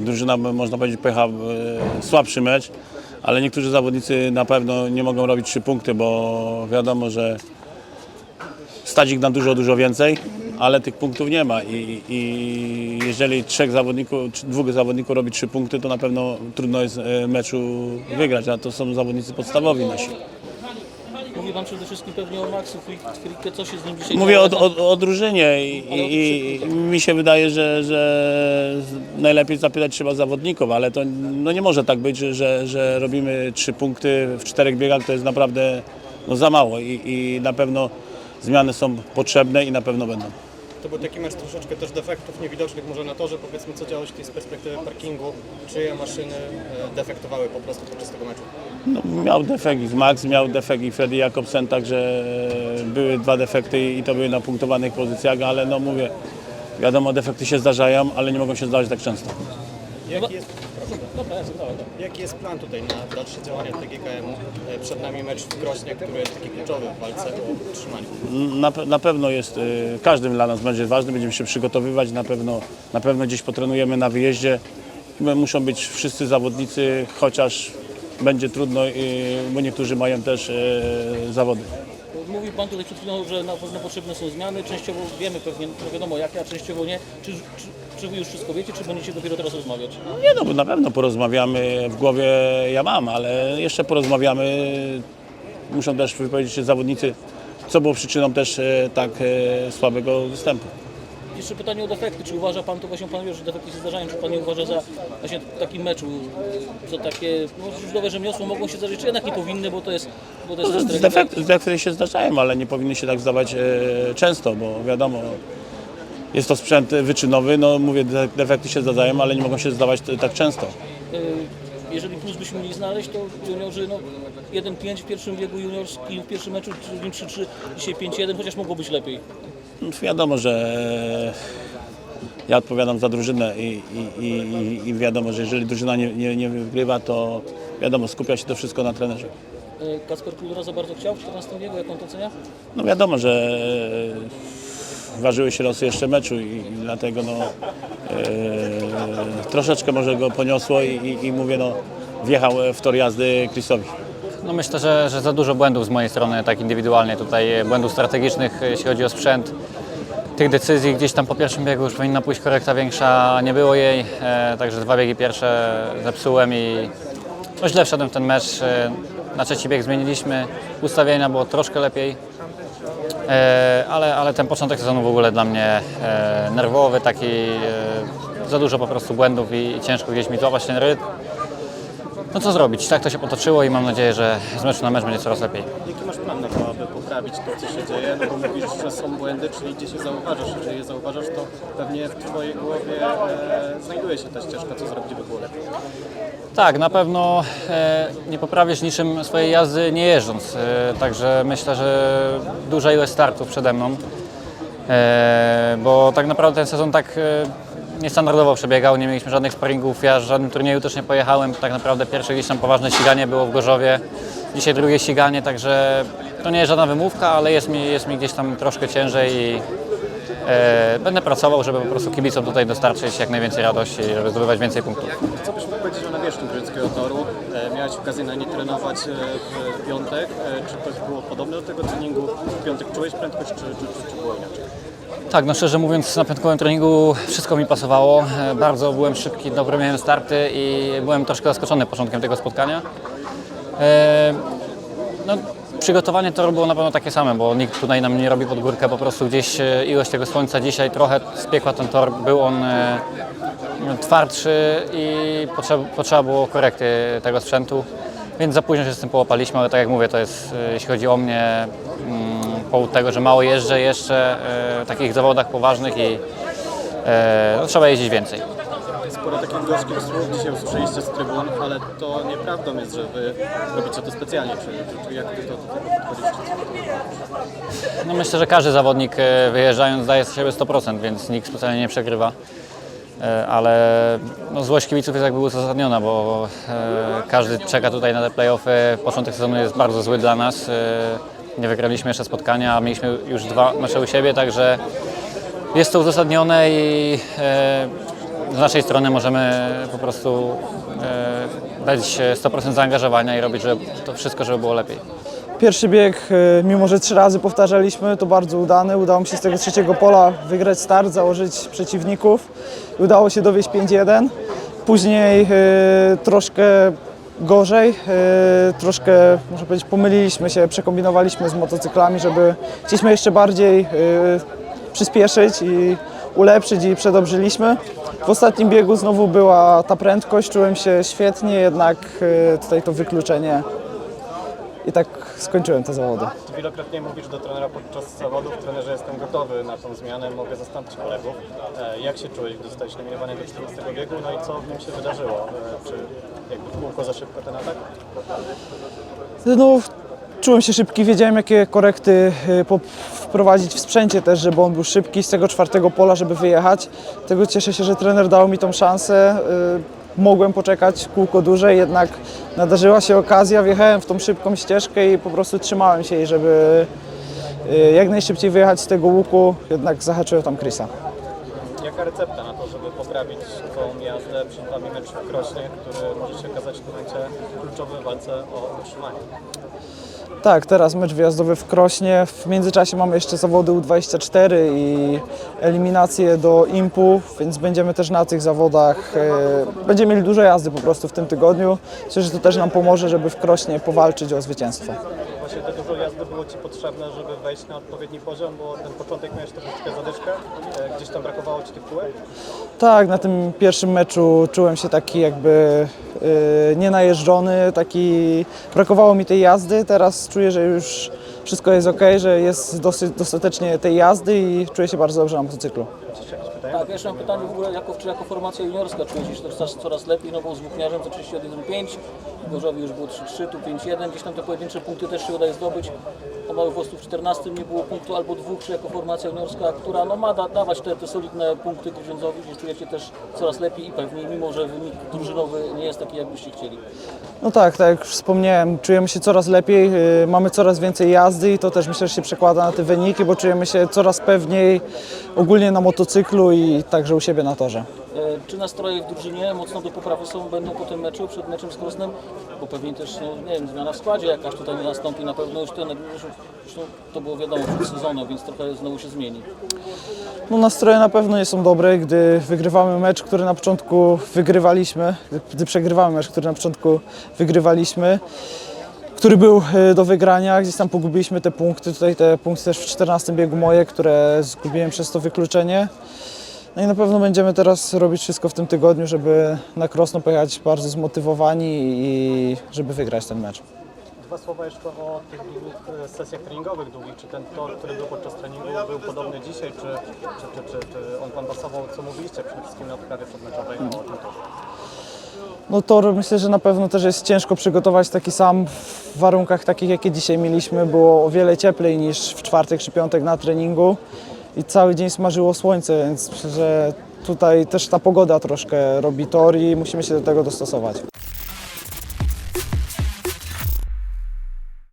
Drużyna, można powiedzieć, e, słabszy mecz, ale niektórzy zawodnicy na pewno nie mogą robić trzy punkty, bo wiadomo, że stać ich na dużo, dużo więcej, ale tych punktów nie ma i, i jeżeli trzech zawodników, dwóch zawodników robi trzy punkty, to na pewno trudno jest e, meczu wygrać, a to są zawodnicy podstawowi nasi. Pan przede wszystkim pewnie o Maxu Frick- Fricke, co się z nim dzisiaj Mówię o, działo? o, o drużynie i, i, i mi się wydaje, że, że najlepiej zapytać trzeba zawodników, ale to no nie może tak być, że, że robimy trzy punkty w czterech biegach, to jest naprawdę no, za mało i, i na pewno zmiany są potrzebne i na pewno będą. To był taki mecz troszeczkę też defektów niewidocznych może na torze. Powiedzmy, co działo się tutaj z perspektywy parkingu, czyje maszyny e, defektowały po prostu podczas tego meczu. No, miał defekt i Max, miał defekt i Freddy Jakobsen, także były dwa defekty i to były na punktowanych pozycjach, ale no mówię, wiadomo defekty się zdarzają, ale nie mogą się zdarzać tak często. Jaki jest, Dobra, ja zadałem. jaki jest plan tutaj na dalsze działania TGKM-u? E, Przed nami mecz w Krośnie, który jest taki kluczowy w walce o utrzymanie. Na, na pewno jest, y, każdy dla nas będzie ważny, będziemy się przygotowywać, na pewno, na pewno gdzieś potrenujemy na wyjeździe. Muszą być wszyscy zawodnicy, chociaż będzie trudno, y, bo niektórzy mają też y, zawody. Mówił Pan tutaj przed chwilą, że na pewno potrzebne są zmiany. Częściowo wiemy pewnie, no wiadomo jakie, a częściowo nie. Czy, czy, czy Wy już wszystko wiecie, czy będziecie dopiero teraz rozmawiać? Nie no, na pewno porozmawiamy, w głowie ja mam, ale jeszcze porozmawiamy. Muszą też wypowiedzieć się zawodnicy, co było przyczyną też e, tak e, słabego występu. Jeszcze pytanie o defekty. Czy uważa Pan, to właśnie Pan wie, że defekty się zdarzają, czy Pan nie uważa za właśnie w takim meczu, za takie no, rzemiosło mogą się zdarzyć, czy jednak nie powinny, bo to jest, bo to jest też defekty, defekty się zdarzają, ale nie powinny się tak zdawać e, często, bo wiadomo, jest to sprzęt wyczynowy, no mówię, de- defekty się zdarzają, ale nie mogą się zdawać tak często. Y, Jeżeli plus byśmy mieli znaleźć, to juniorzy no, 1-5 w pierwszym biegu juniorskim, w pierwszym meczu, drugim 3-3, dzisiaj 5-1, chociaż mogło być lepiej. No, wiadomo, że ja odpowiadam za drużynę i, i, i, i wiadomo, że jeżeli drużyna nie, nie, nie wygrywa, to wiadomo, skupia się to wszystko na trenerze. Y, Kasper Kulura za bardzo chciał w 14 biegu, jak on to ocenia? No wiadomo, że ważyły się losy jeszcze meczu i, i dlatego no, e, troszeczkę może go poniosło i, i, i mówię, no, wjechał w tor jazdy Chrisowi. No myślę, że, że za dużo błędów z mojej strony, tak indywidualnie tutaj, e, błędów strategicznych, e, jeśli chodzi o sprzęt. Tych decyzji gdzieś tam po pierwszym biegu już powinna pójść korekta większa, nie było jej, e, także dwa biegi pierwsze zepsułem i no źle wszedłem w ten mecz. E, na trzeci bieg zmieniliśmy, ustawienia było troszkę lepiej, e, ale, ale ten początek sezonu w ogóle dla mnie e, nerwowy, taki e, za dużo po prostu błędów i, i ciężko gdzieś mi złapać ten rytm. No co zrobić? Tak to się potoczyło i mam nadzieję, że z meczu na mecz będzie coraz lepiej. Jaki masz plan na to, aby poprawić to, co się dzieje? No bo mówisz, że są błędy, czyli gdzieś je zauważasz. Jeżeli je zauważasz, to pewnie w Twojej głowie e, znajduje się ta ścieżka, co zrobić, by było lepiej. Tak, na pewno e, nie poprawisz niczym swojej jazdy nie jeżdżąc. E, także myślę, że duża ilość startów przede mną. E, bo tak naprawdę ten sezon tak e, niestandardowo przebiegał, nie mieliśmy żadnych sparingów, ja w żadnym turnieju też nie pojechałem. Tak naprawdę pierwsze gdzieś tam poważne ściganie było w Gorzowie, dzisiaj drugie ściganie, także to nie jest żadna wymówka, ale jest mi, jest mi gdzieś tam troszkę ciężej i e, będę pracował, żeby po prostu kibicom tutaj dostarczyć jak najwięcej radości, żeby zdobywać więcej punktów. Co byś mógł powiedzieć o nawierzchni Górnickiego Toru? E, miałeś okazję na nie trenować e, w piątek. E, czy to było podobne do tego treningu? W piątek czułeś prędkość, czy, czy, czy, czy było inaczej? Tak, no szczerze mówiąc na piątkowym treningu wszystko mi pasowało. Bardzo byłem szybki, dobre miałem starty i byłem troszkę zaskoczony początkiem tego spotkania. E, No, przygotowanie toru było na pewno takie same, bo nikt tutaj nam nie robi pod górkę, po prostu gdzieś e, ilość tego słońca dzisiaj trochę spiekła ten tor, był on e, twardszy i potrzeba, było korekty tego sprzętu, więc za późno się z tym połapaliśmy, ale tak jak mówię, to jest, jeśli chodzi o mnie, powód tego, że mało jeżdżę jeszcze e, w takich zawodach poważnych i e, no, trzeba jeździć więcej. Sporo takich gorzkich słów dzisiaj usłyszeliście z trybun, ale to nieprawdą jest, że wy robicie to specjalnie. Czy, czy, jak ty to do tego podchodzisz? No myślę, że każdy zawodnik e, wyjeżdżając daje z siebie 100%, więc nikt specjalnie nie przegrywa. E, Ale no, złość kibiców jest jakby uzasadniona, bo e, każdy czeka tutaj na te playoffy. Początek sezonu jest bardzo zły dla nas. E, Nie wygraliśmy jeszcze spotkania, a mieliśmy już dwa mecze u siebie, także jest to uzasadnione i e, z naszej strony możemy po prostu e, dać 100% zaangażowania i robić żeby to wszystko, żeby było lepiej. Pierwszy bieg, e, mimo że trzy razy powtarzaliśmy, to bardzo udany. Udało mi się z tego trzeciego pola wygrać start, założyć przeciwników. Udało się dowieść 5-1. Później troszkę gorzej, e, troszkę, można powiedzieć, pomyliliśmy się, przekombinowaliśmy z motocyklami, żeby chcieliśmy jeszcze bardziej e, przyspieszyć i ulepszyć i przedobrzyliśmy. W ostatnim biegu znowu była ta prędkość, czułem się świetnie, jednak e, tutaj to wykluczenie i tak skończyłem te zawody. Wielokrotnie mówisz do trenera podczas zawodów, trenerze jestem gotowy na tą zmianę, mogę zastąpić kolegów. E, Jak się czułeś, gdy zostałeś nominowany do 14 biegu, no i co w nim się wydarzyło? E, Czy jakby kółko za szybko ten atak? No, czułem się szybki, wiedziałem jakie korekty po- wprowadzić w sprzęcie też, żeby on był szybki z tego czwartego pola, żeby wyjechać. Tego cieszę się, że trener dał mi tą szansę. Mogłem poczekać kółko dłużej, jednak nadarzyła się okazja, wjechałem w tą szybką ścieżkę i po prostu trzymałem się jej, żeby y, jak najszybciej wyjechać z tego łuku, jednak zahaczyłem tam Chrisa. Jaka recepta na to, żeby poprawić Twoją jazdę przed Wami mecz w Krośnie, który może się okazać w momencie kluczowy w walce o utrzymanie? Tak, teraz mecz wyjazdowy w Krośnie. W międzyczasie mamy jeszcze zawody U24 i eliminacje do IMPU, więc będziemy też na tych zawodach. e, Będziemy mieli dużo jazdy po prostu w tym tygodniu. Myślę, że to też nam pomoże, żeby w Krośnie powalczyć o zwycięstwo. Właśnie te dużo jazdy było Ci potrzebne, żeby wejść na odpowiedni poziom, bo ten początek miałeś troszeczkę zadyszkę, e, gdzieś tam brakowało Ci tych kółek? Tak, na tym pierwszym meczu czułem się taki jakby e, nienajeżdżony, taki brakowało mi tej jazdy. Teraz czuję, że już wszystko jest ok, że jest dosyć, dostatecznie tej jazdy i czuję się bardzo dobrze na motocyklu. Tak, ja jeszcze mam pytanie w ogóle, jako, czy jako formacja juniorska czujesz się coraz, coraz lepiej, no bo z Włókniarzem to 31-5, Gorzowi już było 3-3, tu 5-1, gdzieś tam te pojedyncze punkty też się udaje zdobyć. O Małych Włosów w 14 nie było punktu albo dwóch, czy jako formacja juniorska, która no, ma da, dawać te, te solidne punkty Grudziądzowi, gdzie czujecie też coraz lepiej i pewniej, mimo że wynik drużynowy nie jest taki, jakbyście chcieli. No tak, tak jak wspomniałem, czujemy się coraz lepiej, yy, mamy coraz więcej jazdy i to też myślę, że się przekłada na te wyniki, bo czujemy się coraz pewniej ogólnie na motocyklu i także u siebie na torze. E, Czy nastroje w drużynie mocno do poprawy są, będą po tym meczu, przed meczem z Krosnem? Bo pewnie też, no, nie wiem, zmiana w składzie jakaś tutaj nie nastąpi, na pewno już ten, to było wiadomo przed sezonem, więc trochę znowu się zmieni. No nastroje na pewno nie są dobre, gdy wygrywamy mecz, który na początku wygrywaliśmy, gdy przegrywamy mecz, który na początku wygrywaliśmy, który był e, do wygrania, gdzieś tam pogubiliśmy te punkty, tutaj te punkty też w 14 biegu moje, które zgubiłem przez to wykluczenie. No i na pewno będziemy teraz robić wszystko w tym tygodniu, żeby na Krosno pojechać bardzo zmotywowani i żeby wygrać ten mecz. Dwa słowa jeszcze o tych długich e, sesjach treningowych długich. Czy ten tor, który był podczas treningu był podobny dzisiaj, czy, czy, czy, czy, czy on Wam pasował? Co mówiliście przede wszystkim na odprawie przedmeczowej o tym torze? No tor myślę, że na pewno też jest ciężko przygotować taki sam w warunkach takich, jakie dzisiaj mieliśmy. Było o wiele cieplej niż w czwartek czy piątek na treningu i cały dzień smażyło słońce, więc myślę, że tutaj też ta pogoda troszkę robi tor i musimy się do tego dostosować.